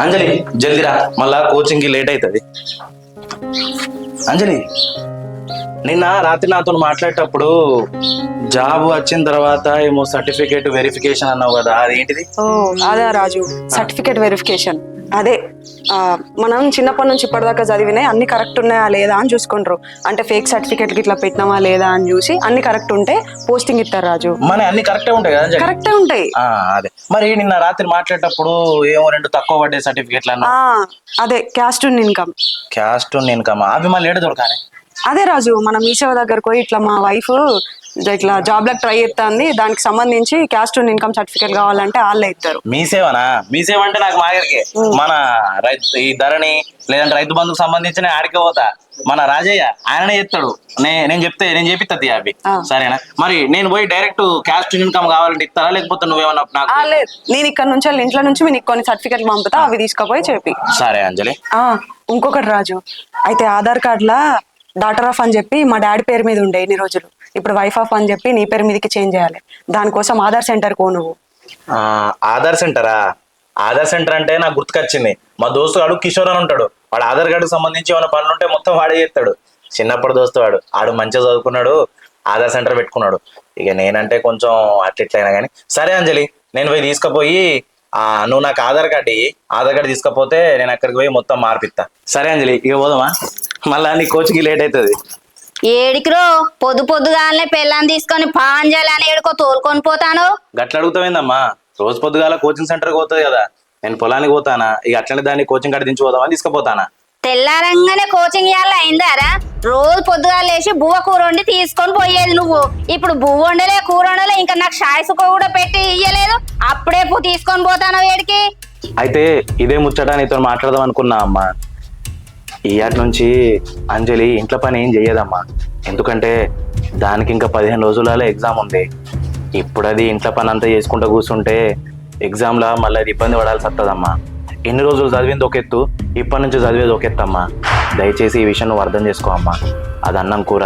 అంజలి జల్దిరా మళ్ళా కోచింగ్కి లేట్ అవుతుంది అంజలి నిన్న రాత్రి నాతో మాట్లాడేటప్పుడు జాబ్ వచ్చిన తర్వాత ఏమో సర్టిఫికేట్ వెరిఫికేషన్ అన్నావు కదా అది ఏంటిది ఓ అదే రాజు. సర్టిఫికేట్ వెరిఫికేషన్ అదే ఆ, మనం చిన్నప్పటి నుంచి ఇప్పటిదాకా చదివినాయి అన్ని కరెక్ట్ ఉన్నాయా లేదా అని చూసుకుంటారు. అంటే ఫేక్ సర్టిఫికేట్ ఇట్లా పెట్టినామా లేదా అని చూసి అన్ని కరెక్ట్ ఉంటే పోస్టింగ్ ఇస్తారు రాజు. మన అన్ని కరెక్టే ఉంటాయి కదా అంజలి కరెక్టే ఉంటాయి. అదే. మరి నిన్న రాత్రి మాట్లాడేటప్పుడు ఏమో రెండు తక్కువ పడ్డే సర్టిఫికేట్లు అదే క్యాస్ట్ ఇన్కమ్ క్యాస్ట్ ఇన్కమ్ అవి మళ్ళీ ఏడు దొరకాలి? అదే రాజు మన మీసేవ దగ్గరకు పోయి ఇట్లా మా వైఫ్ ఇట్లా జాబ్లకు ట్రై చేస్తుంది దానికి సంబంధించి క్యాస్ట్ ఇన్కమ్ సర్టిఫికేట్ కావాలంటే వాళ్ళే ఇస్తారు మీ సేవనా? మీ సేవ అంటే నాకు మాగరికి మన రైతు ఈ ధరని లేదంటే రైతు బంధుకు సంబంధించిన ఆడికి పోతా. మన రాజయ్య ఆయననే చెప్తాడు నేను చెప్తే నేను చెప్పిస్తుంది అవి. సరేనా? మరి నేను పోయి డైరెక్ట్ క్యాస్ట్ ఇన్కమ్ కావాలంటే ఇస్తారా లేకపోతే నువ్వేమన్నా నేను ఇక్కడ నుంచి వెళ్ళి ఇంట్లో నుంచి మీకు కొన్ని సర్టిఫికేట్లు పంపుతా అవి తీసుకుపోయి చెప్పి. సరే అంజలి. ఆ ఇంకొకటి రాజు. అయితే ఆధార్ కార్డులా డాటర్ ఆఫ్ అని చెప్పి మా డాడీ పేరు మీద ఉండే ఇన్ని రోజులు. ఇప్పుడు వైఫ్ ఆఫ్ అని చెప్పి నీ పేరు మీదకి చేంజ్ చేయాలి. దానికోసం ఆధార్ సెంటర్ కో నువ్వు. ఆ, ఆధార్ సెంటరా ఆధార్ సెంటర్ అంటే నాకు గుర్తుకొచ్చింది. మా దోస్తు వాడు కిషోర్ అని ఉంటాడు. వాడు ఆధార్ కార్డుకి సంబంధించి ఏమైనా పనులు ఉంటే మొత్తం వాడే చేస్తాడు. చిన్నప్పుడు దోస్తు వాడు. ఆడు మంచిగా చదువుకున్నాడు. ఆధార్ సెంటర్ పెట్టుకున్నాడు. ఇక నేనంటే కొంచెం అట్లయినా కానీ సరే అంజలి నేను పోయి తీసుకుపోయి ఆ నువ్వు నాకు ఆధార్ కార్డు ఇయ్యి. ఆధార్ కార్డు తీసుకపోతే నేను అక్కడికి పోయి మొత్తం మార్పిస్తా సరే అంజలి ఇక పోదామా? మళ్ళా నీ కోచ్కి లేట్ అవుతుంది. ఏడికిరో పొద్దు పొద్దుగాలనే పెళ్ళాన్ని తీసుకొని పాంజాలి అని ఏడుకో తోలుకొని పోతాను. గట్ల అడుగుతావేందమ్మా? రోజు పొద్దుగాల కోచింగ్ సెంటర్కి పోతుంది కదా. నేను పొలానికి పోతానా? ఇక అట్లనే దాన్ని కోచింగ్ కార్డు దించి పోదామని తీసుకుపోతానా? తెల్లారంగానే కోచింగ్ ఇవ్వాలి అయిందారా? రోజు పొద్దుగా లేచి బువ్వ కూర వండి తీసుకొని పోయేది నువ్వు. ఇప్పుడు బువ్వ వండలే కూర వండలే ఇంకా నాకు షాయసుకో కూడా పెట్టి ఇయ్యలేదు. అప్పుడే తీసుకొని పోతాను ఏడికి? అయితే ఇదే ముచ్చట నీతో మాట్లాడదాం అనుకున్నా అమ్మా. ఇయాటి నుంచి అంజలి ఇంట్లో పని ఏం చెయ్యదమ్మా. ఎందుకంటే దానికి ఇంకా పదిహేను రోజులలో ఎగ్జామ్ ఉంది. ఇప్పుడు అది ఇంట్లో పని అంతా చేసుకుంటూ కూర్చుంటే ఎగ్జామ్లో మళ్ళీ అది ఇబ్బంది పడాల్సి వస్తుందమ్మా ఎన్ని రోజులు చదివింది ఒక ఎత్తు? ఇప్పటి నుంచి చదివేది ఒక దయచేసి ఈ విషయం నువ్వు అర్థం చేసుకో అమ్మా. అది అన్నం కూర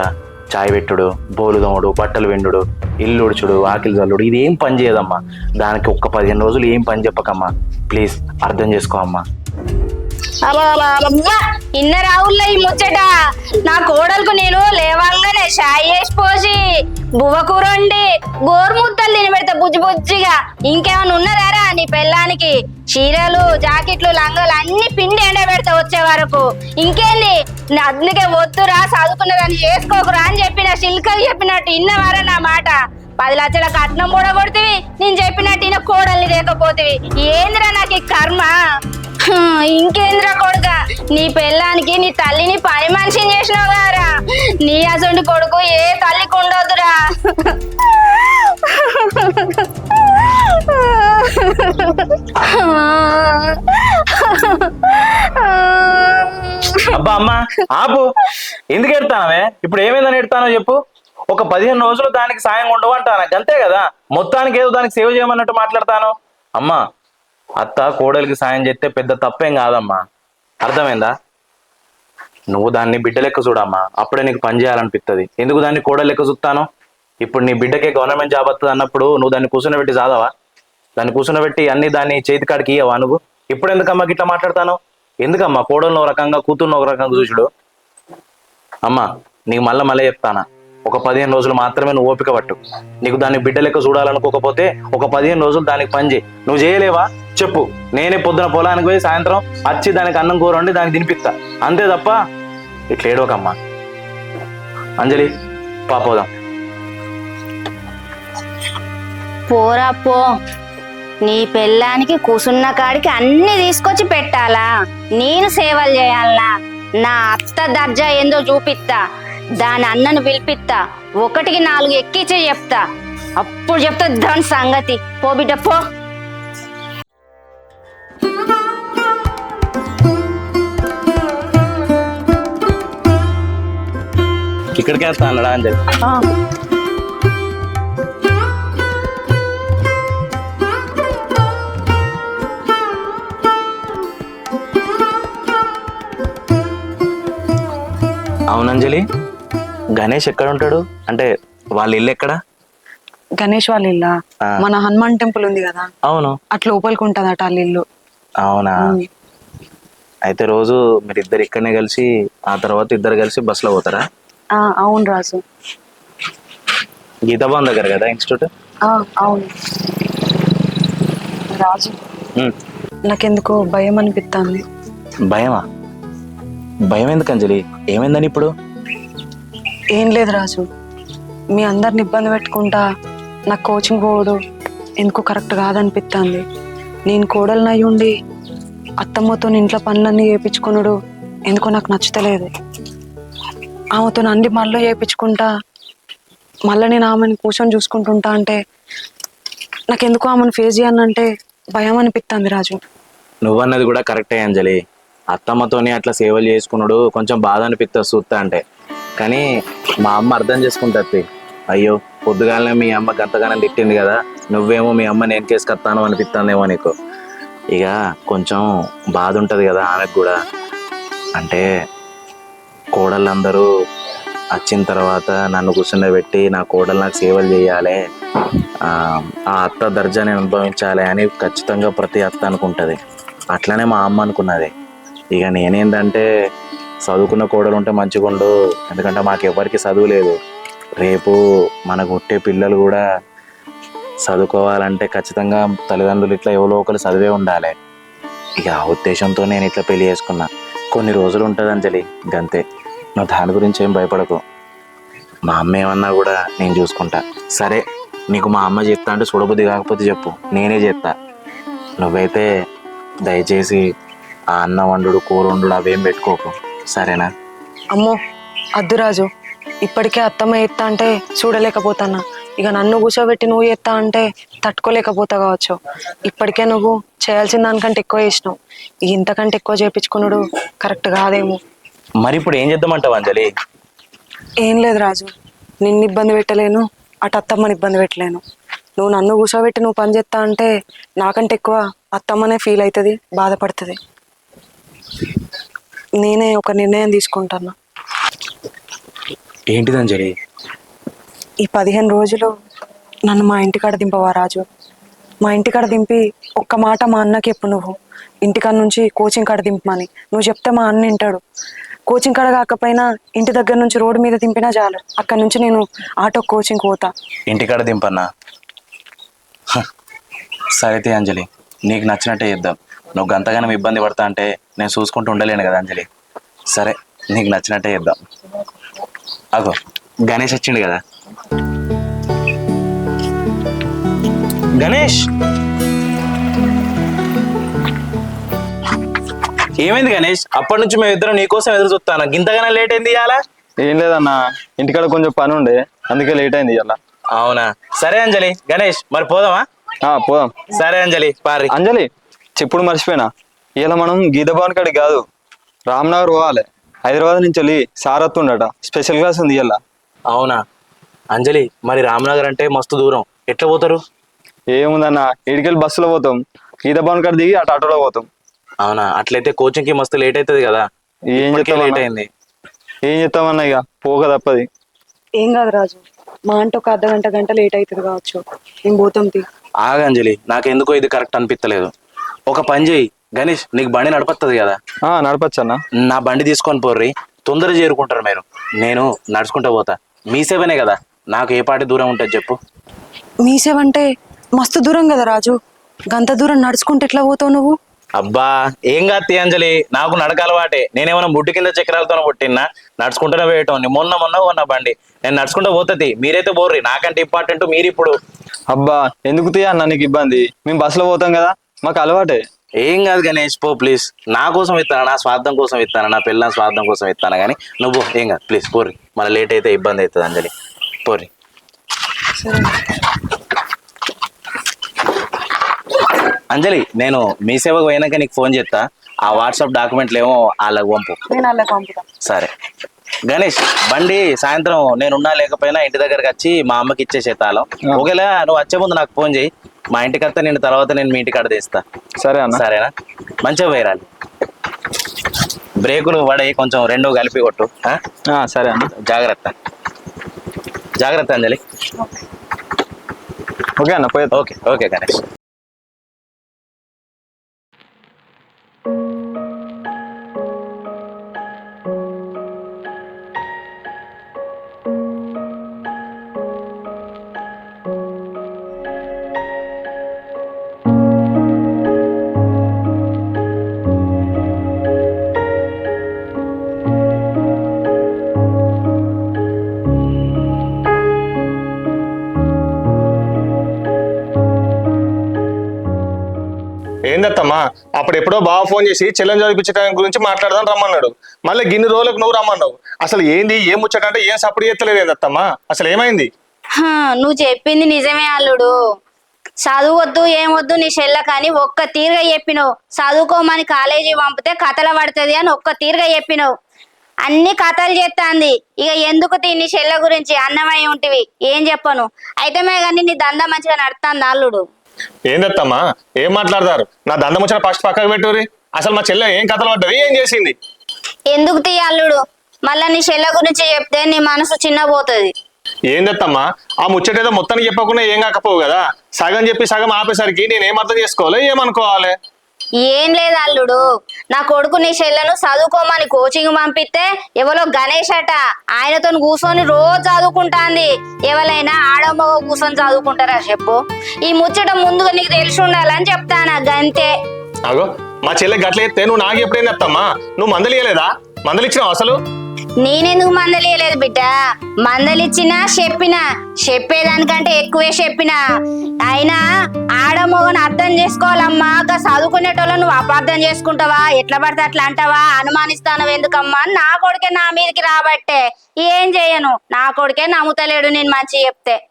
చాయ్ పెట్టుడు బోలు దోముడు బట్టలు వెండుడు ఇల్లు ఉడుచుడు ఆకిలి చల్లుడు ఇది ఏం పని చేయదమ్మా. దానికి ఒక్క పదిహేను రోజులు ఏం పని చెప్పకమ్మా. ప్లీజ్ అర్థం చేసుకో అమ్మా. ఇన్న రావుల్లో ఈ ముచ్చట. నా కోడలకు నేను లేవంగానే షాయి వేసి పోసి బువ్వ కూర వండి గోరుముద్దలు తిని పెడతా బుజ్జి బుజ్జిగా. ఇంకేమైనా ఉన్నదారా నీ పెళ్ళానికి? చీరలు జాకెట్లు లంగాలు అన్ని పిండి ఎండ పెడతా వచ్చే వరకు. ఇంకేంది? అందుకే వద్దురా చదువుకున్నదాన్ని చేసుకోకురా అని చెప్పిన శిల్కలు చెప్పినట్టు ఇన్నవారా నా మాట. పది లక్షల కట్నం కూడా కొడుతుంది నేను చెప్పినట్టు ఈయన కోడల్ని లేకపోతివి. ఏందిరా నాకు ఈ కర్మ? ఇంకేంద్రా కొడుక? నీ పెళ్ళానికి నీ తల్లిని పని మనిషిని చేసినావు కదరా నీ అసలు కొడుకు ఏ తల్లికి ఉండదురా. అబ్బా అమ్మా ఆపు. ఎందుకు ఎడతానవే ఇప్పుడు ఏమైందని ఎడతానో చెప్పు. ఒక పదిహేను రోజులు దానికి సాయం ఉండవు అంటాను. అంతే కదా? మొత్తానికి ఏదో దానికి సేవ చేయమన్నట్టు మాట్లాడతాను. అమ్మా అత్త కోడలికి సాయం చేస్తే పెద్ద తప్పేం కాదమ్మా. అర్థమైందా? నువ్వు దాన్ని బిడ్డ లెక్క చూడమ్మా. అప్పుడే నీకు పని చేయాలనిపిస్తుంది ఎందుకు దాన్ని కోడలు లెక్క చూస్తాను? ఇప్పుడు నీ బిడ్డకే గవర్నమెంట్ జాబ్ వస్తుంది అన్నప్పుడు నువ్వు దాన్ని కూర్చునబెట్టి చాదవా? దాన్ని కూర్చునబెట్టి అన్ని దాన్ని చేతి కాడికి ఇయ్యవా నువ్వు? ఇప్పుడు ఎందుకమ్మా గిట్లా మాట్లాడతాను? ఎందుకమ్మా కోడలను ఒక రకంగా కూతుర్ని ఒక రకంగా చూసుడు అమ్మా నీకు మళ్ళా మళ్ళీ చెప్తానా? ఒక పదిహేను రోజులు మాత్రమే నువ్వు ఓపిక పట్టు. నీకు దాన్ని బిడ్డ లెక్క చూడాలనుకోకపోతే ఒక పదిహేను రోజులు దానికి పని చేయి. నువ్వు చేయలేవా? చెప్పు. నేనే పొద్దున పొలానికి పోయి సాయంత్రం వచ్చి దానికి అన్నం కూర వండి దానికి తినిపిస్తా. అంతే తప్ప ఇట్లా ఏడవకమ్మా. అంజలి పాపోదాం పోరా పో. నీ పెళ్ళానికి కూసున్న కాడికి అన్ని తీసుకొచ్చి పెట్టాలా? నేను సేవలు చేయాలనా? నా అత్త దర్జా ఏందో చూపిస్తా. దాని అన్నను పిలిపిస్తా. ఒకటికి నాలుగు ఎక్కించే చెప్తా. అప్పుడు చెప్తా దాని సంగతి. పో బిడ్డ పో. ఇక్కడికి వేస్తా అన్నాడా అంజలి ఆ, అవునంజలి గణేష్ ఎక్కడ ఉంటాడు అంటే వాళ్ళ ఇల్లు ఎక్కడ? గణేష్ వాళ్ళ ఇల్లా. మన హనుమాన్ టెంపుల్ ఉంది కదా? అవును. అట్లా లోపలికి ఉంటదట వాళ్ళ ఇల్లు. అవునా. అయితే రోజు మీరు ఇద్దరు ఇక్కడనే కలిసి ఆ తర్వాత ఇద్దరు కలిసి బస్సులో పోతారా? అవును రాజు. గీతాబాన్ దగ్గర కదా ఇన్స్టిట్యూట్? అవును. రాజు. నాకెందుకో భయం అనిపిస్తుంది భయమా? భయం ఎందుకు అంజలి? ఏమైందని ఇప్పుడు? ఏం లేదు రాజు. మీ అందరిని ఇబ్బంది పెట్టుకుంటా నాకు కోచింగ్ పోవడు ఎందుకో కరెక్ట్ కాదనిపిస్తుంది నేను కోడలు అయి ఉండి అత్తమ్మతో ఇంట్లో పనులన్నీ చేయించుకున్నాడు ఎందుకో నాకు నచ్చుతలేదు. ఆమెతో అన్ని మళ్ళీ చేయించుకుంటా మళ్ళీ నేను ఆమెను కూర్చొని చూసుకుంటుంటా అంటే నాకు ఎందుకో ఆమెను ఫేస్ చేయాలంటే భయం అనిపిస్తుంది రాజు. నువ్వన్నది కూడా కరెక్టే అంజలి. అత్తమ్మతోనే అట్లా సేవలు చేసుకున్నాడు కొంచెం బాధ అనిపిస్తుంది చూస్తా అంటే. కానీ మా అమ్మ అర్థం చేసుకుంటుంది. అయ్యో పొద్దుగాలనే మీ అమ్మ గంతగానం తిట్టింది కదా నువ్వేమో మీ అమ్మ నేను చేసుకొస్తాను అనిపిస్తుందేమో నీకు. ఇక కొంచెం బాధ ఉంటుంది కదా ఆమెకు కూడా. అంటే కోడళ్ళందరూ వచ్చిన తర్వాత నన్ను కూర్చుండబెట్టి నా కోడలు నాకు సేవలు చేయాలి. ఆ అత్త అత్త దర్జాని అనుభవించాలి అని ఖచ్చితంగా ప్రతి అత్త అనుకుంటుంది. అట్లనే మా అమ్మ అనుకున్నది. ఇక నేనేంటంటే చదువుకున్న కోడలు ఉంటే మంచిగుండు ఎందుకంటే మాకు ఎవరికి చదువు లేదు. రేపు మనకు పుట్టే పిల్లలు కూడా చదువుకోవాలంటే ఖచ్చితంగా తల్లిదండ్రులు ఇట్లా ఎవరో ఒకరు చదివే ఉండాలి. ఇక ఆ ఉద్దేశంతో నేను ఇట్లా పెళ్ళి చేసుకున్నాను కొన్ని రోజులు ఉంటుంది అంజలి గంతే. నువ్వు దాని గురించి ఏం భయపడకు. మా అమ్మ ఏమన్నా కూడా నేను చూసుకుంటా. సరే నీకు మా అమ్మ చెప్తా అంటే చూడబుద్ధి కాకపోతే చెప్పు. నేనే చెప్తా. నువ్వైతే దయచేసి ఆ అన్న వండుడు కూర వండుడు అవేం పెట్టుకోకు. సరేనా? అమ్మో అద్దురాజు ఇప్పటికే అత్తమ్మ ఎత్తా అంటే చూడలేకపోతానా? ఇక నన్ను కూర్చోబెట్టి నువ్వు ఎత్తా అంటే తట్టుకోలేకపోతా కావచ్చు. ఇప్పటికే నువ్వు చేయాల్సిన దానికంటే ఎక్కువ చేసినావు. ఇక ఇంతకంటే ఎక్కువ చేపించుకున్నాడు కరెక్ట్ కాదేమో. మరి ఇప్పుడు ఏం చేద్దామంటావు అంజలి? ఏం లేదు రాజు. నిన్ను ఇబ్బంది పెట్టలేను అటు అత్తమ్మని ఇబ్బంది పెట్టలేను. నువ్వు నన్ను కూర్చోబెట్టి నువ్వు పని చేస్తా అంటే నాకంటే ఎక్కువ అత్తమ్మనే ఫీల్ అవుతుంది బాధపడుతుంది. నేనే ఒక నిర్ణయం తీసుకుంటాను ఏంటిది అంజలి? ఈ పదిహేను రోజులు నన్ను మా ఇంటికాడ దింపవా రాజు? మా ఇంటికాడ దింపి ఒక్క మాట మా అన్నకి చెప్పు నువ్వు. ఇంటికాడ నుంచి కోచింగ్ కాడ దింపమని. నువ్వు చెప్తే మా అన్న వింటాడు. కోచింగ్ కాడ కాకపోయినా ఇంటి దగ్గర నుంచి రోడ్డు మీద దింపినా చాలు. అక్కడ నుంచి నేను ఆటో కోచింగ్ పోతా. ఇంటికాడ దింపన్నా? హ, సరైతే అంజలి. నీకు నచ్చినట్టే చేద్దాం నువ్వు గంతగానం ఇబ్బంది పడతా అంటే నేను చూసుకుంటూ ఉండలేను కదా అంజలి. సరే నీకు నచ్చినట్టే చేద్దాం అగో గణేష్ వచ్చిండు కదా? గణేష్! ఏమైంది గణేష్? అప్పటి నుంచి మేము ఇద్దరం నీకోసం ఎదురు చూస్తాను? గింతగానే లేట్ అయింది ఇవాళ ఏం లేదన్నా ఇంటికాడ కొంచెం పని ఉండే అందుకే లేట్ అయింది ఇలా అవునా? సరే అంజలి గణేష్ మరి పోదామా? పోదాం. సరే అంజలి పారి. అంజలి చెప్పుడు మర్చిపోయినా? ఇలా మనం గీత భవన్ కాడికి కాదు రామ్నగర్ పోవాలి. హైదరాబాద్ నుంచి వెళ్ళి సారత్ ఉండట. స్పెషల్ క్లాస్ ఉంది ఇలా అవునా? అంజలి మరి రామ్నగర్ అంటే మస్తు దూరం. ఎట్లా పోతారు? ఏముందన్నా ఇడికెళ్ళి బస్సులో పోతాం. గీత భవన్ కాడ దిగి అటు ఆటోలో పోతాం. అవునా? అట్లయితే కోచింగ్కి మస్తు లేట్ అవుతుంది కదా. ఏం? లేట్ అయింది. ఏం చెప్తామన్నా ఇక? పోక తప్పది. ఏం కాదు రాజు. మా అంటే ఒక అర్ధ గంట గంట లేట్ అవుతుంది కావచ్చు. నేను పోతాం తీ. ఆగు అంజలి నాకెందుకో ఇది కరెక్ట్ అనిపించలేదు ఒక పని చేయి గణేష్ నీకు బండి నడపత్తది కదా? ఆ, నడపచ్చన్నా. నా బండి తీసుకొని పోర్రి. తొందర చేరుకుంటారు మీరు. నేను నడుచుకుంటా పోతా. మీ సేవనే కదా? నాకు ఏ పాటి దూరం ఉంటుంది చెప్పు. మీసేవంటే మస్తు దూరం కదా రాజు. గంత దూరం నడుచుకుంటే ఎట్లా పోతావు నువ్వు? అబ్బా ఏం కాదు అంజలి నాకు నడక అలవాటే. నేనేమన్నా బుడ్డి కింద చక్రాలతో పుట్టినా నడుచుకుంటూనే పోయటం మొన్న మొన్న కొన్న బండి. నేను నడుచుకుంటూ పోతుంది. మీరైతే బోర్రి. నాకంటే ఇంపార్టెంట్ మీరు ఇప్పుడు అబ్బా ఎందుకు తీయ అన్న నీకు ఇబ్బంది? మేము బస్సులో పోతాం కదా మాకు అలవాటే. ఏం కాదు గణేష్ పో ప్లీజ్. నా కోసం ఇస్తాను నా స్వార్థం కోసం ఇస్తాను నా పిల్లల స్వార్థం కోసం ఇస్తాను కానీ నువ్వు ఏం కాదు ప్లీజ్ పోర్రి. మళ్ళీ లేట్ అయితే ఇబ్బంది అవుతుంది అంజలి. పోర్రి అంజలి నేను మీ సేవకు పోయినాక నీకు ఫోన్ చేస్తా. ఆ వాట్సాప్ డాక్యుమెంట్లు ఏమో వాళ్ళకి పంపు. నేను అలా పంపుతా. సరే. గణేష్ బండి సాయంత్రం నేను ఉన్నా లేకపోయినా ఇంటి దగ్గరకు వచ్చి మా అమ్మకి ఇచ్చేసే తాళం. ఒకవేళ నువ్వు వచ్చే ముందు నాకు ఫోన్ చేయి. మా ఇంటికి వస్తే నేను తర్వాత నేను మీ ఇంటికి అడ తీస్తా. సరే అన్న. సరేనా? మంచిగా పోయిరాలి. బ్రేకులు పడయి కొంచెం రెండు కలిపి కొట్టు. ఆ? ఆ, సరే అన్న. జాగ్రత్త. జాగ్రత్త అంజలి. ఓకే అన్న పోయేద్దాం ఓకే ఓకే గణేష్ అత్తమ్మా అప్పుడు ఎప్పుడో బాగా ఫోన్ చేసి చెల్లెని చదివించడానికి గురించి మాట్లాడదాం రమ్మన్నాడు. మళ్ళీ గిన్ని రోజులకు నువ్వు రమ్మన్నావు. అసలు ఏంది ఏం ముచ్చట అంటే ఏం సపోర్ట్ చేస్తలేదు ఏంది అత్తమ్మా? అసలు ఏమైంది? హా, నువ్వు చెప్పింది నిజమే అల్లుడు. చదువొద్దు ఏమొద్దు నీ చెల్ల కానీ ఒక్క తీరుగా చెప్పినావు. చదువుకోమని కాలేజీ పంపితే కథలు పడుతుంది అని ఒక్క తీరుగా చెప్పినావు. అన్ని కథలు చేస్తాంది ఇక ఎందుకు తిని నీ చెల్ల గురించి? అన్నమై ఉంటివి. ఏం చెప్పను. అయితే మే కానీ నీ దందా మంచిగా నడుతాంది అల్లుడు. ఏందత్తమ్మా ఏం మాట్లాడతారు? నా దండ ముచ్చట ఫస్ట్ పక్కకు పెట్టుర్రి అసలు మా చెల్లె ఏం కథలు పడ్డది? ఏం చేసింది? ఎందుకు తీ అల్లుడు మళ్ళా నీ చెల్ల గురించి చెప్తే నీ మనసు చిన్నపోతుంది. ఏందత్తమ్మా ఆ ముచ్చట ఏదో మొత్తానికి చెప్పకుండా ఏం కాకపోవు కదా? సగం చెప్పి సగం ఆపేసరికి నేను ఏం అర్థం చేసుకోవాలి ఏమనుకోవాలి? ఏం లేదు అల్లుడు. నా కొడుకు నీ చెల్లెను చదువుకోమని కోచింగ్ పంపిస్తే ఎవరో గణేష్ అట. ఆయనతో కూర్చొని రోజు చదువుకుంటాంది. ఎవరైనా ఆడమగ కూర్చొని చదువుకుంటారా చెప్పు. ఈ ముచ్చట ముందుగా నీకు తెలిసి ఉండాలని చెప్తానా గంతే. అగో మా చెల్లె గట్ల ఎత్తే నువ్వు నాకు ఎప్పుడైంది అత్తమ్మా నువ్వు మందలియలేదా మందలిచ్చినావు అసలు? నేనెందుకు మందలియలేదు బిడ్డ? మందలిచ్చినా చెప్పినా చెప్పేదానికంటే ఎక్కువే చెప్పినా. అయినా ఆడమోగను అర్థం చేసుకోవాలమ్మా గా చదువుకునేటోళ్ళ నువ్వు అపార్థం చేసుకుంటావా? ఎట్లా పడితే అట్లా అంటావా? అనుమానిస్తాను ఎందుకమ్మా? నా కొడుకే నా మీదకి రాబట్టే. ఏం చేయను? నా కొడుకే నమ్ముతలేడు నేను మంచి చెప్తే.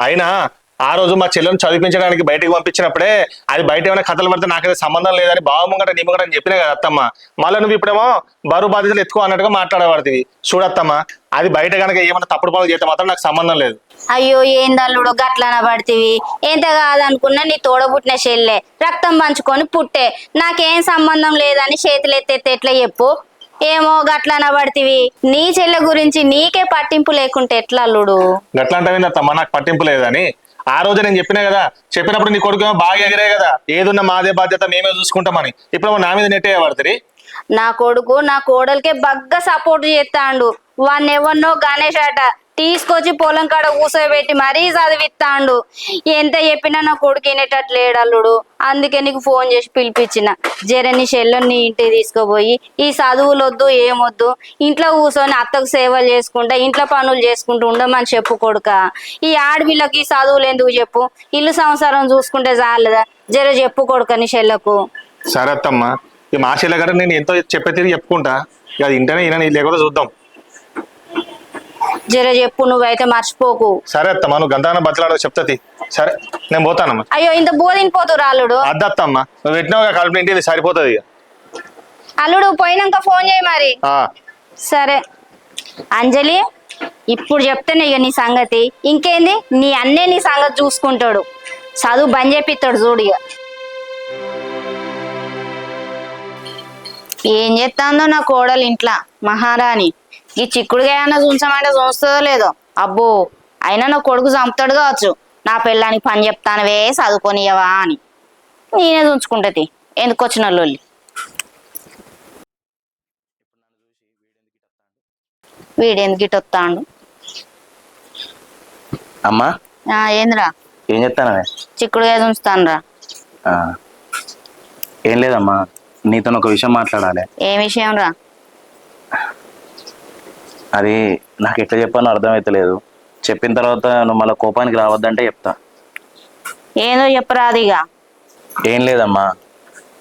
అయినా ఆ రోజు మా చెల్లెని చదివించడానికి బయటకు పంపించినప్పుడే అది బయట ఏమైనా కథలు పడితే నాకైతే సంబంధం లేదని బావ ముంగట నీ ముంగట అని చెప్పినా కదా అత్తమ్మ. మళ్ళీ నువ్వు ఇప్పుడేమో బరువు బాధ్యతలు ఎత్తుకో అన్నట్టుగా మాట్లాడబడుతుంది చూడత్తమ్మా అది బయట కనుక ఏమైనా తప్పుడు పనులు చేస్తే మాత్రం నాకు సంబంధం లేదు. అయ్యో ఏందల్లుడు గట్లన పడితివి. ఎంత కాదనుకున్నా నీ తోడబుట్టిన చెల్లె. రక్తం పంచుకొని పుట్టే. నాకేం సంబంధం లేదని చేతులు ఎత్తెత్తే ఎట్లా చెప్పు? ఏమో గట్లన పడితివి. నీ చెల్లె గురించి నీకే పట్టింపు లేకుంటే ఎట్లా అల్లుడు? గట్లా అంటే అత్తమ్మ? నాకు పట్టింపు లేదని. ఆ రోజు నేను చెప్పినా కదా చెప్పినప్పుడు నీ కొడుకు ఏమో బాగా ఎగిరే కదా ఏదున్నా మాదే బాధ్యత మేమే చూసుకుంటామని. ఇప్పుడు నా మీద నెట్టే పడుతుంది. నా కొడుకు నా కోడలికే బాగా సపోర్ట్ చేస్తాడు. వాడిని ఎవరినో గణేష్ అట. తీసుకొచ్చి పొలం కాడ కూసోబెట్టి మరీ చదివిస్తాండు ఎంత చెప్పినా నా కొడుకు వినేటట్లు లేడు అల్లుడు. అందుకే నీకు ఫోన్ చేసి పిలిపించిన. జర నీ చెల్లెని ఇంటికి తీసుకుపోయి ఈ చదువులు వద్దు ఏమొద్దు ఇంట్లో కూర్చొని అత్తకు సేవలు చేసుకుంటా ఇంట్లో పనులు చేసుకుంటూ ఉండమని చెప్పు కొడుక. ఈ ఆడపిల్లకి చదువులు ఎందుకు చెప్పు? ఇల్లు సంసారం చూసుకుంటే చాలదా? జర చెప్పు కొడుక నీ చెల్లకు. సరే అత్తమ్మ ఈ మా షెల్ల నేను ఎంతో చెప్పే తిరిగి చెప్పుకుంటా. ఇక ఇంటనే ఈయన లేకుండా చూద్దాం. జర చెప్పు నువ్వైతే మర్చిపోకు. సరే అత్తమ్మ నువ్వు గంధాన బతలాడో చెప్తాది సరే నేను పోతానమ్మా. అయ్యో ఇంత బోధింపోతు రాలుడు అద్దత్తమ్మ నువ్వు పెట్టినావు కలిపి ఇంటిది సరిపోతుంది ఇక. అల్లుడు పోయినాక ఫోన్ చేయి మరి. ఆ, సరే. అంజలి ఇప్పుడు చెప్తేనే ఇక నీ సంగతి. ఇంకేంది? నీ అన్నే నీ సంగతి చూసుకుంటాడు. చదువు బంద్ చేపిస్తాడు చూడు ఇక. ఏం చేస్తాందో నా కోడలు ఇంట్లో మహారాణి. ఈ చిక్కుడుగా అన్న చూంచమంటే చూస్తుందో లేదో. అబ్బో అయినా నా కొడుకు చంపుతాడు కావచ్చు. నా పిల్లానికి పని చెప్తానవే చదువుకొనియవా అని. నేనే చూంచుకుంటది ఎందుకు వచ్చిన లొల్లి వీడెందుకు ఇటు వస్తాడు? అమ్మా? ఏందిరా? ఏం చెప్తానవే చిక్కుడుగా ఉంచుతానురా ఆ, ఏం లేదమ్మా. నీతో ఒక విషయం మాట్లాడాలి. ఏ విషయం రా? అది నాకు ఎట్లా చెప్పానో అర్థమైతలేదు. చెప్పిన తర్వాత నువ్వు మళ్ళీ కోపానికి రావద్దంటే చెప్తా. ఏందో చెప్పరాదు ఇక ఏం లేదమ్మా.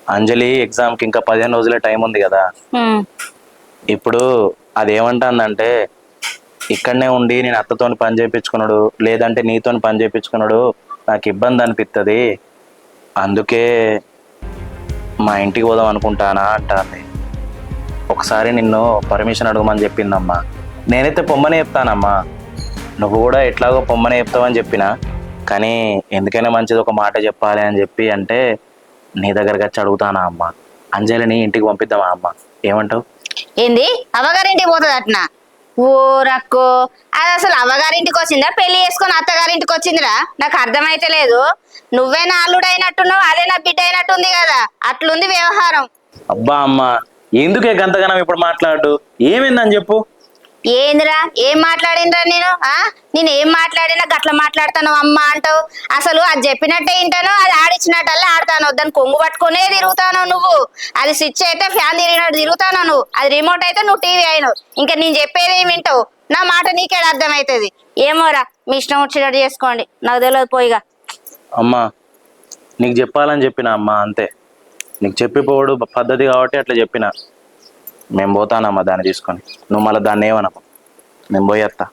అంజలి ఎగ్జామ్కి ఇంకా పదిహేను రోజులే టైం ఉంది కదా. ఇప్పుడు అది ఏమంటుందంటే ఇక్కడనే ఉండి నేను అత్తతోని పని చేయించుకున్నాడు లేదంటే నీతోని పని చేయించుకున్నాడు నాకు ఇబ్బంది అనిపిస్తుంది అందుకే మా ఇంటికి పోదాం అనుకుంటానా అంటాంది. ఒకసారి నిన్ను పర్మిషన్ అడగమని చెప్పిందమ్మా. నేనైతే పొమ్మనే చెప్తానమ్మా. నువ్వు కూడా ఎట్లాగో పొమ్మనే చెప్తావని చెప్పిన. కానీ ఎందుకైనా మంచిది ఒక మాట చెప్పాలి అని చెప్పి అంటే నీ దగ్గరకు వచ్చి అడుగుతానా అమ్మ. అంజలిని ఇంటికి పంపిద్దామా అమ్మ. ఏమంటావు? ఏంది? అవగారింటికి పోతుంది అట్నా ఓ రక్కో అది అసలు అవ్వగారింటికి వచ్చిందా? పెళ్ళి చేసుకొని అత్తగారింటికి వచ్చిందిరా? నాకు అర్థమైతే లేదు. నువ్వే నా అల్లుడు అయినట్టున్నావు అదే నా బిడ్డ అయినట్టుంది కదా. అట్లుంది వ్యవహారం. అబ్బా అమ్మా ఎందుకే గంతగనం ఇప్పుడు మాట్లాడు? ఏమైందని చెప్పు? ఏందిరా? ఏం మాట్లాడినరా నేను? ఆ? నేను ఏం మాట్లాడినా గట్ల మాట్లాడతాను అమ్మ అంటావు. అసలు అది చెప్పినట్టే వింటాను అది ఆడిచ్చినట్టల్లా ఆడతాను. దాన్ని కొంగు పట్టుకునే తిరుగుతాను నువ్వు. అది స్విచ్ అయితే ఫ్యాన్ తిరిగినట్టు తిరుగుతాను నువ్వు. అది రిమోట్ అయితే నువ్వు టీవీ అయినావు. ఇంకా నేను చెప్పేది ఏం వింటావు? నా మాట నీకేడ అర్థమవుతుంది ఏమోరా మీ ఇష్టం వచ్చినట్టు చేసుకోండి. నాకు తెలియదు పోయిగా అమ్మా నీకు చెప్పాలని చెప్పిన అమ్మా అంతే. నీకు చెప్పిపోవడు పద్ధతి కాబట్టి అట్లా చెప్పిన. మేము పోతానమ్మా దాన్ని తీసుకొని. నువ్వు మళ్ళీ దాన్ని ఏమనమ్మా? మేము పోయేస్తా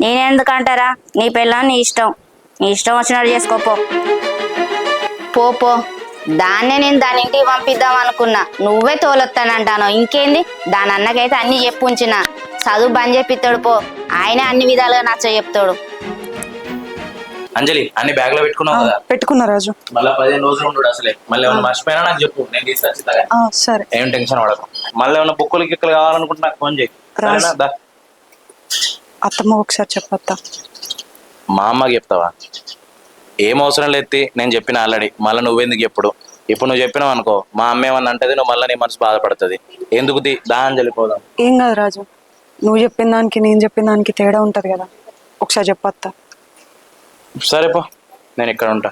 నేనెందుకంటారా? నీ పిల్లని నీ ఇష్టం. నీ ఇష్టం వచ్చినట్టు చేసుకోపో పో. పో దాన్నే నేను దాని ఇంటికి పంపిద్దాం అనుకున్నా. నువ్వే తోలొత్తానంటాను. ఇంకేంది? దాని అన్నకైతే అన్ని చెప్పు ఉంచిన. చదువు బంద్ చెప్పిస్తాడు పో. ఆయనే అన్ని విధాలుగా నచ్చ చెప్తాడు. అంజలి అన్ని బ్యాగ్లో పెట్టుకున్నావు కదా? పెట్టుకున్నా రాజు. మళ్ళీ పదిహేను రోజులు ఉండు అసలే. మళ్ళీ ఏమైనా మర్చిపోయినా నాకు చెప్పు నేను తీసుకొచ్చి. ఆ, సరే. ఏం టెన్షన్ పడకు. మళ్ళీ ఏమైనా బుక్కులు గిక్కులు కావాలనుకుంటే నాకు ఫోన్ చేయి. రాజు. సరేనా? దా. అత్తమ్మ ఒకసారి చెప్పత్తా. మా అమ్మకి చెప్తావా? ఏం అవసరం లేదు నేను చెప్పిన ఆల్రెడీ. మళ్ళీ నువ్వెందుకు ఎప్పుడు? ఇప్పుడు నువ్వు చెప్పినావు అనుకో మా అమ్మ ఏమన్నా అంటది నువ్వు మళ్ళీ నీ మనసు బాధపడుతుంది. ఎందుకు ది దా అంజలి పోదాం. ఏం కాదు రాజు. నువ్వు చెప్పిన దానికి నేను చెప్పిన దానికి తేడా ఉంటది కదా. ఒకసారి చెప్పత్తా. సరే పో. నేను ఇక్కడ ఉంటా.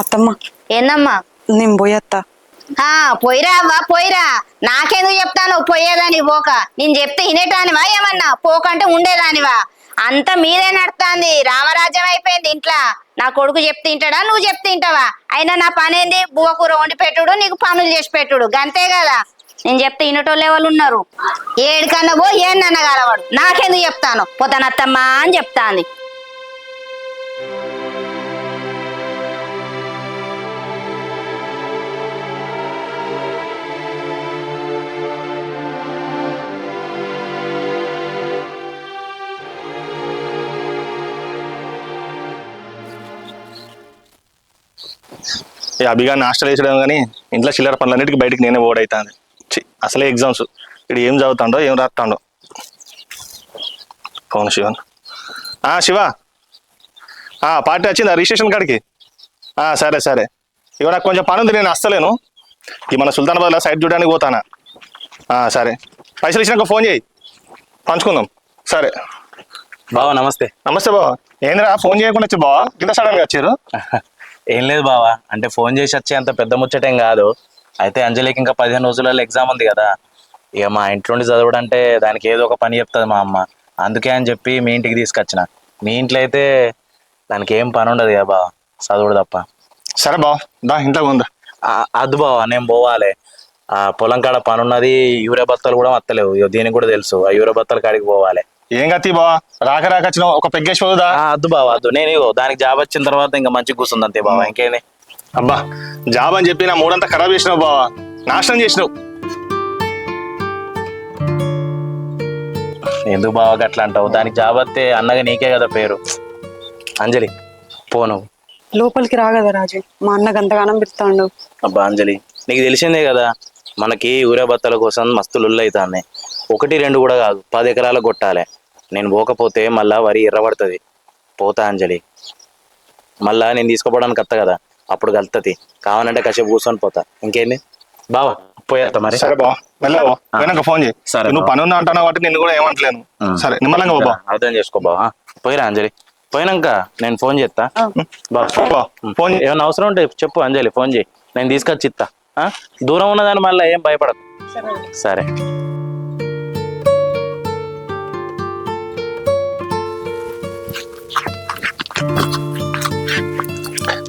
అత్తమ్మ. ఏందమ్మా? నేను పోయేత్తా ఆ పోయిరా అవ్వా పోయిరా. నాకెందుకు చెప్తాను పోయేదాని పోక. నేను చెప్తే వినేటానివా ఏమన్నా? పోకంటే ఉండేదానివా? అంత మీదే నడుతాంది. రామరాజ్యం అయిపోయింది ఇంట్లో. నా కొడుకు చెప్తే తింటాడా నువ్వు చెప్తే తింటావా అయినా నా పని ఏంది బువ్వ కూర వండి పెట్టుడు నీకు పనులు చేసి పెట్టుడు. గంతే కదా. నేను చెప్తే వినటోళ్ళు ఎవరు ఉన్నారు. ఏడికన్నా పో ఏనన్నా కలవాడు. నాకెందుకు చెప్తాను? పోతానత్తమ్మా అని చెప్తాంది. అభిగా నాస్టల్ వేసడం కానీ ఇంట్లో చిల్లర పనులన్నిటికీ బయటికి నేనే ఓడైతాను అసలే ఎగ్జామ్స్ ఇక్కడ ఏం చదువుతాడో ఏం రాస్తాడో అవును శివన్ శివ. ఆ పార్టీ వచ్చిందా? రిజిస్ట్రేషన్ కాడికి? ఆ సరే సరే. ఇక నాకు కొంచెం పని ఉంది నేను వస్తలేను ఈ మన సుల్తానాబాద్లో సైట్ చూడడానికి పోతానా? ఆ సరే. పైసలు ఇచ్చినాక ఫోన్ చేయి. పంచుకుందాం. సరే. బావా నమస్తే. నమస్తే బావ. ఏందిరా ఫోన్ చేయకుండా వచ్చి బావ? కింద సడన్గా వచ్చారు. ఏం లేదు బావా. అంటే ఫోన్ చేసి వచ్చే అంత పెద్ద ముచ్చటేం కాదు. అయితే అంజలికి ఇంకా పదిహేను రోజులలో ఎగ్జామ్ ఉంది కదా. ఇక మా ఇంట్లో నుండి చదవడంటే దానికి ఏదో ఒక పని చెప్తుంది మా అమ్మ. అందుకే అని చెప్పి మీ ఇంటికి తీసుకొచ్చిన. మీ ఇంట్లో అయితే దానికి ఏం పని ఉండదు కదా బావ చదువుడు తప్ప. సరే బావ దా ఇంట్లో ఉందా అద్దు బావ నేను పోవాలి. ఆ పొలం కాడ పని ఉన్నది యూరియా బత్తాలు కూడా వత్తలేవు. ఇగో దీనికి కూడా తెలుసు ఆ యూరియా బత్తాల కాడికి పోవాలి. ఏం గతి బావ? రాక రాక వచ్చిన ఒక పెగ్గేసి పోదా అద్దు బావ అద్దు. నేను దానికి జాబ్ వచ్చిన తర్వాత ఇంకా మంచిగా కూర్చుంది అంతే బావ ఇంకేంది అబ్బా జాబ్ అని చెప్పి నా మూడంతా ఖరాబ్ చేసినావు బావా. నాశనం చేసినావు. ఎందుకు బావ గట్లా అంటావు? దానికి జాబ్ వస్తే అన్నగా నీకే కదా పేరు. అంజలి పోను లోపలికి రా కదా రాజు. మా అన్న గంతగానం పిలుస్తాడు అబ్బా అంజలి నీకు తెలిసిందే కదా మనకి ఊరే బత్తల కోసం మస్తు లుల్లు అవుతాయి ఒకటి రెండు కూడా కాదు పది ఎకరాలు కొట్టాలి నేను పోకపోతే మళ్ళా వరి ఎర్రబడుతుంది. పోతా అంజలి. మళ్ళా నేను తీసుకోపోవడానికి వస్తా కదా. అప్పుడు కలుతుంది కావాలంటే కాసేపు కూర్చొని పోతా. ఇంకేంది? బావా పోయేస్తా మరి. సరే వెళ్ళావు? ఫోన్ చేయి. సరే నువ్వు. పని ఉందా అంటున్నావు కాబట్టి నిన్ను కూడా ఏమంటలేను. సరే నిమ్మలంగా బాబా అర్థం చేసుకో బావా. పోయిరా అంజలి. పోయినాక నేను ఫోన్ చేస్తా బావ. ఫోన్. ఏమైనా అవసరం ఉంటే చెప్పు అంజలి ఫోన్ చేయి. నేను తీసుకొచ్చి ఇస్తా ఆ? దూరం ఉన్నదాని మళ్ళీ ఏం భయపడదు సరే.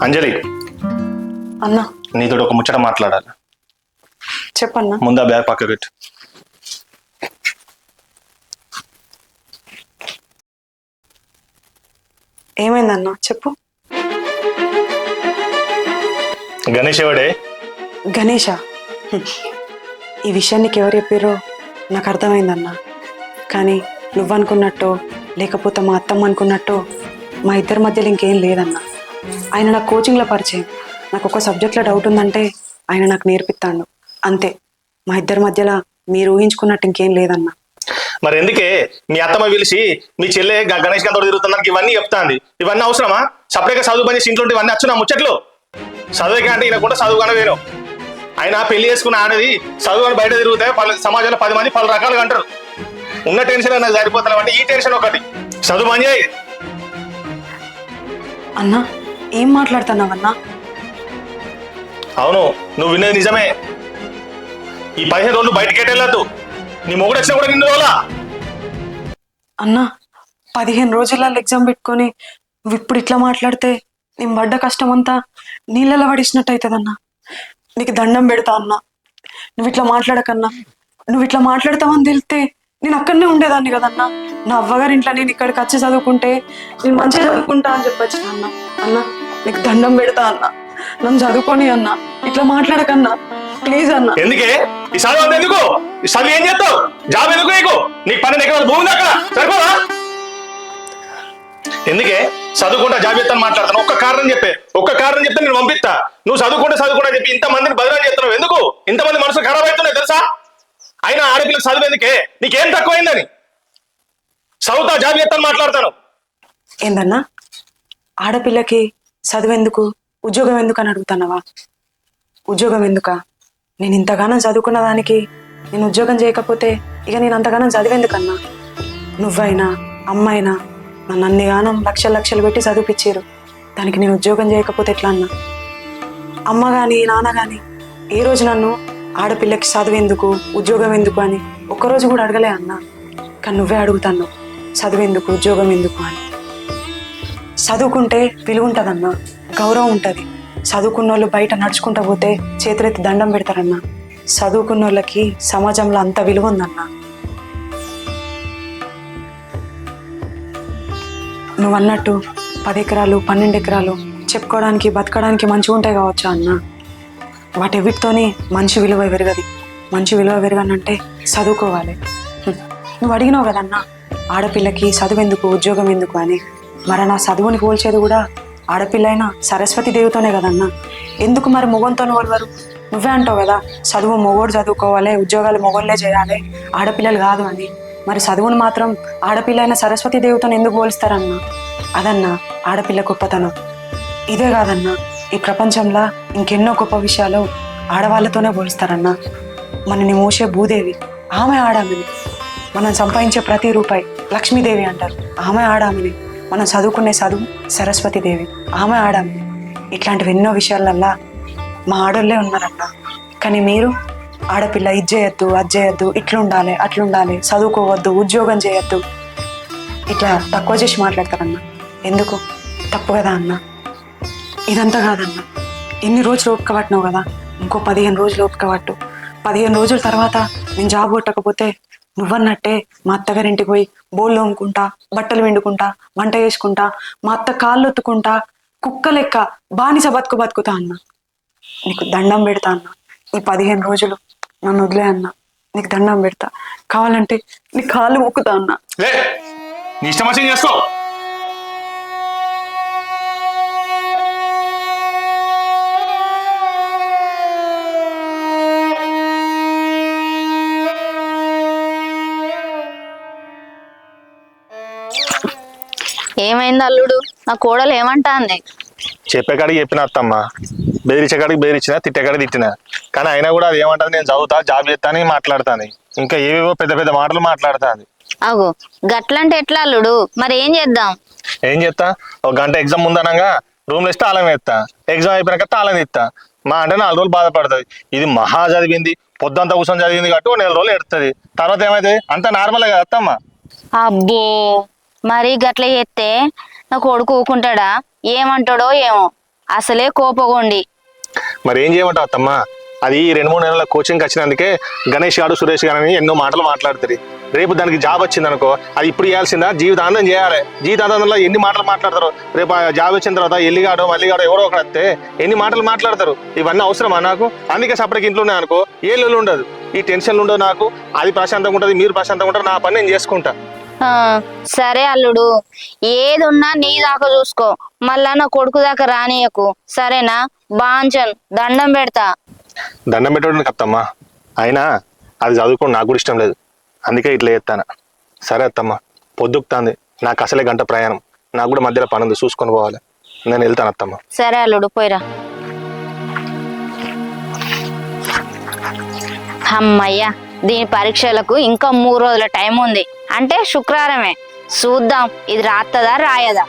అంజలి అన్న. నీతో ఒక ముచ్చట మాట్లాడాలి. చెప్పన్నా. ముందా బ్యాగ్ పక్క పెట్టు. ఏమైందన్నా? చెప్పు. గణేష్ ఎవడే? గణేష. ఈ విషయం నీకు ఎవరు చెప్పారో నాకు అర్థమైందన్నా. కానీ నువ్వనుకున్నట్టు లేకపోతే మా అత్తమ్మ అనుకున్నట్టు మా ఇద్దరి మధ్యలో ఇంకేం లేదన్నా. ఆయన నాకు కోచింగ్లో పరిచయం. నాకు ఒక సబ్జెక్ట్లో డౌట్ ఉందంటే ఆయన నాకు నేర్పిస్తాడు. అంతే. మా ఇద్దరి మధ్యలో మీరు ఊహించుకున్నట్టు ఇంకేం లేదన్నా. మరి ఎందుకే? మీ అత్తమ్మ పిలిచి మీ చెల్లె గణేష్ గంతో తిరుగుతుందానికి ఇవన్నీ చెప్తాంది. ఇవన్నీ అవసరమా? సపరేట్గా చదువు పని చేసి ఇంట్లో ఇవన్నీ వచ్చునా ముచ్చట్లు? చదువుకే అంటే ఈయన కూడా చదువుగానే వేరు. ఆయన పెళ్ళి చేసుకున్న ఆడది చదువు అని బయట తిరుగుతే పలు- సమాజంలో పది మంది పలు రకాలుగా అంటారు. ఉన్న టెన్షన్ నాకు సరిపోతున్నాం అంటే ఈ టెన్షన్ ఒకటి. చదువు మంచి అన్నా ఏం మాట్లాడుతున్నావన్నా? అవును నువ్వు వినేది నిజమే. ఈ పదిహేను రోజులు బయటకి వెళ్ళొద్దు? నీ మొగుడు వచ్చినా కూడా నిన్ను రోలా అన్నా పదిహేను రోజులలో ఎగ్జామ్ పెట్టుకొని నువ్వు ఇప్పుడు ఇట్లా మాట్లాడితే నేను పడ్డ కష్టం అంతా నీళ్ళలో పడిసినట్టు అవుతుందన్నా నీకు దండం పెడతా అన్నా. నువ్వు ఇట్లా మాట్లాడకన్నా. నువ్వు ఇట్లా మాట్లాడతావని తెలిస్తే నేను అక్కడనే ఉండేదాన్ని కదన్నా. నా అవ్వగారి ఇంట్లో నేను ఇక్కడికి వచ్చి చదువుకుంటే నేను మంచిగా చదువుకుంటా అని చెప్పచ్చు అన్న. అన్న నీకు దండం పెడతా అన్నా. నన్ను చదువుకొని అన్నా. ఇట్లా మాట్లాడకన్నా. ప్లీజ్ అన్నా. ఎందుకే? ఈ చదువు ఎందుకు? ఈ చదువు ఏం చేస్తావు? జాబ్ ఎందుకు నీకు? నీకు పన్నెండు ఎకరాల భూమి అక్కడ? సరిపోదా? ఎందుకే? చదువుకుంటా జాబ్ చేస్తాను మాట్లాడతాను ఒక్క కారణం చెప్పే. ఒక్క కారణం చెప్తే నేను పంపిస్తా. నువ్వు చదువుకుంటే చదువుకుంటా చెప్పి ఇంత మందిని బదిలీ చేస్తున్నావు. ఎందుకు? ఇంతమంది మనసులు ఖరాబ్ అవుతున్నాయి తెలుసా? అయినా ఆడపిల్లకి చదువు ఎందుకే? నీకేం తక్కువైందని? చదువుతా జాబ్ చేస్తాను మాట్లాడతాను. ఏందన్నా? ఆడపిల్లకి చదువు ఎందుకు? ఉద్యోగం ఎందుకని అడుగుతున్నావా? ఉద్యోగం ఎందుక? నేను ఇంతగానం చదువుకున్న దానికి నేను ఉద్యోగం చేయకపోతే ఇక నేను అంతగానం చదివేందుకన్నా? నువ్వైనా అమ్మైనా నన్ను అన్నిగానం లక్షలు లక్షలు పెట్టి చదివిపించారు దానికి నేను ఉద్యోగం చేయకపోతే ఎట్లా అన్నా అమ్మ కానీ నాన్న కానీ ఏ రోజు నన్ను ఆడపిల్లకి చదువెందుకు ఉద్యోగం ఎందుకు అని ఒక్కరోజు కూడా అడగలే అన్న. కానీ నువ్వే అడుగుతాను చదువు ఉద్యోగం ఎందుకు అని. చదువుకుంటే విలువ ఉంటుందన్నా గౌరవం ఉంటుంది. చదువుకున్న వాళ్ళు బయట నడుచుకుంటూ పోతే చేతులెత్తి దండం పెడతారన్న. చదువుకున్న వాళ్ళకి సమాజంలో అంత విలువ ఉందన్నా. నువ్వు అన్నట్టు పది ఎకరాలు పన్నెండు ఎకరాలు చెప్పుకోవడానికి బతకడానికి మంచిగా ఉంటాయి కావచ్చు అన్న? వాటెవిటితోనే మంచి విలువ పెరగది. మంచి విలువ పెరగనంటే చదువుకోవాలి. నువ్వు అడిగినావు కదన్నా? ఆడపిల్లకి చదువు ఎందుకు ఉద్యోగం ఎందుకు అని. మరి నా చదువుని పోల్చేది కూడా ఆడపిల్ల సరస్వతి దేవితోనే కదన్నా. ఎందుకు మరి మొగంతో వలవరు నువ్వే అంటావు కదా చదువు మొగోడు చదువుకోవాలి ఉద్యోగాలు మొగోళ్ళే చేయాలి ఆడపిల్లలు కాదు అని. మరి చదువును మాత్రం ఆడపిల్ల అయిన సరస్వతి దేవితో ఎందుకు పోలిస్తారన్నా? అదన్నా ఆడపిల్ల గొప్పతనం. ఇదే కాదన్నా ఈ ప్రపంచంలో ఇంకెన్నో గొప్ప విషయాలు ఆడవాళ్ళతోనే పోలిస్తారన్నా. మనని మోసే భూదేవి ఆమె ఆడామని. మనం సంపాదించే ప్రతి రూపాయి లక్ష్మీదేవి అంటారు. ఆమె ఆడామని. మనం చదువుకునే చదువు సరస్వతి దేవి. ఆమె ఆడ ఇట్లాంటివి ఎన్నో విషయాలల్లా మా ఆడోళ్ళే ఉన్నారన్నా. కానీ మీరు ఆడపిల్ల ఇది చేయొద్దు అది చేయొద్దు ఇట్లుండాలి అట్లుండాలి చదువుకోవద్దు ఉద్యోగం చేయొద్దు. ఇట్లా తక్కువ చేసి మాట్లాడతారన్నా. ఎందుకు? తప్పు కదా అన్న. ఇదంతా కాదన్న. ఎన్ని రోజులు ఓపిక పట్టినావు కదా? ఇంకో పదిహేను రోజులు ఓపిక పట్టు. పదిహేను రోజుల తర్వాత నేను జాబ్ కొట్టకపోతే నువ్వన్నట్టే మా అత్తగారింటికి పోయి బోళ్ళు అమ్ముకుంటా బట్టలు వెండుకుంటా వంట చేసుకుంటా మా అత్త కాళ్ళు ఒత్తుకుంటా కుక్క లెక్క బానిస బతుకు బతుకుతా అన్న. నీకు దండం పెడతా అన్న. ఈ పదిహేను రోజులు నన్ను వదిలే అన్న. నీకు దండం పెడతా. కావాలంటే నీ కాళ్ళు మొక్కుతా అన్న. నీ ఇష్టం చేసుకో. ఏమైంది అల్లుడు? నా కోడలు ఏమంటాంది? చెప్పే కాడికి చెప్పిన అత్తమ్మ. బెదిరించే కాడికి బెదిరించిన తిట్టే కాడికి తిట్టిన. కానీ అయినా కూడా అది ఏమంటది? నేను చదువుతా జాబ్ చేస్తాను మాట్లాడతాను ఇంకా ఏవేవో పెద్ద పెద్ద మాటలు మాట్లాడుతాను అగో గట్లంటే ఎట్లా అల్లుడు? మరి ఏం చేద్దాం? ఏం చేస్తా? ఒక గంట ఎగ్జామ్ ముందనగా రూమ్లో ఇస్తే తాళం వేస్తా. ఎగ్జామ్ అయిపోయినాక తాళం ఇస్తా మా అంటే నాలుగు రోజులు బాధపడుతుంది. ఇది మహా చదివింది. పొద్దంతా కూర్చొని చదివింది కాబట్టి నెల రోజులు ఎడుతుంది. తర్వాత ఏమైతుంది? అంతా నార్మలే కదా అత్తమ్మ. అబ్బో! మరి గట్ల చేస్తే నా కొడుకు ఊకుంటాడా? ఏమంటాడో ఏమో. అసలే కోపగొండి. మరి ఏం చేయమంటావు అత్తమ్మ? అది రెండు మూడు నెలల కోచింగ్ వచ్చినందుకే గణేష్ గారు సురేష్ గారు అని ఎన్నో మాటలు మాట్లాడుతుంది రేపు దానికి జాబ్ వచ్చింది అనుకో అది ఇప్పుడు చేయాల్సిందా? జీవితాంతం చేయాలి. జీవితాంతంలో ఎన్ని మాటలు మాట్లాడతారు? రేపు ఆ జాబ్ వచ్చిన తర్వాత ఎల్లిగాడో మల్లిగాడో ఎవరో ఒకరు వస్తే ఎన్ని మాటలు మాట్లాడతారు? ఇవన్నీ అవసరమా నాకు? అందుకే సపరేట్ ఇంట్లోనే అనుకో ఏ ఉండదు. ఈ టెన్షన్లు ఉండవు నాకు. అది ప్రశాంతంగా ఉంటుంది మీరు ప్రశాంతంగా ఉంటారు నా పని నేను చేసుకుంటా. సరే అల్లుడు. ఏదున్నా నీ దాకా చూసుకో. మళ్ళా నా కొడుకు దాకా రానియకు సరేనా? బాంచన్ దండం పెడతా. దండం పెట్టడానికి అత్తమ్మ అయినా అది చదువుకోవడం నాకు కూడా ఇష్టం లేదు. అందుకే ఇట్లా చేస్తాను సరే అత్తమ్మ పొద్దుకుతాంది. నాకు అసలే గంట ప్రయాణం. నాకు కూడా మధ్యలో పని ఉంది. చూసుకొని పోవాలి. నేను వెళ్తాను అత్తమ్మ. సరే అల్లుడు పోయిరా. అమ్మయ్యా దీని పరీక్షలకు ఇంకా మూడు రోజుల టైం ఉంది. అంటే శుక్రవారమే. చూద్దాం ఇది రాత్తదా రాయదా?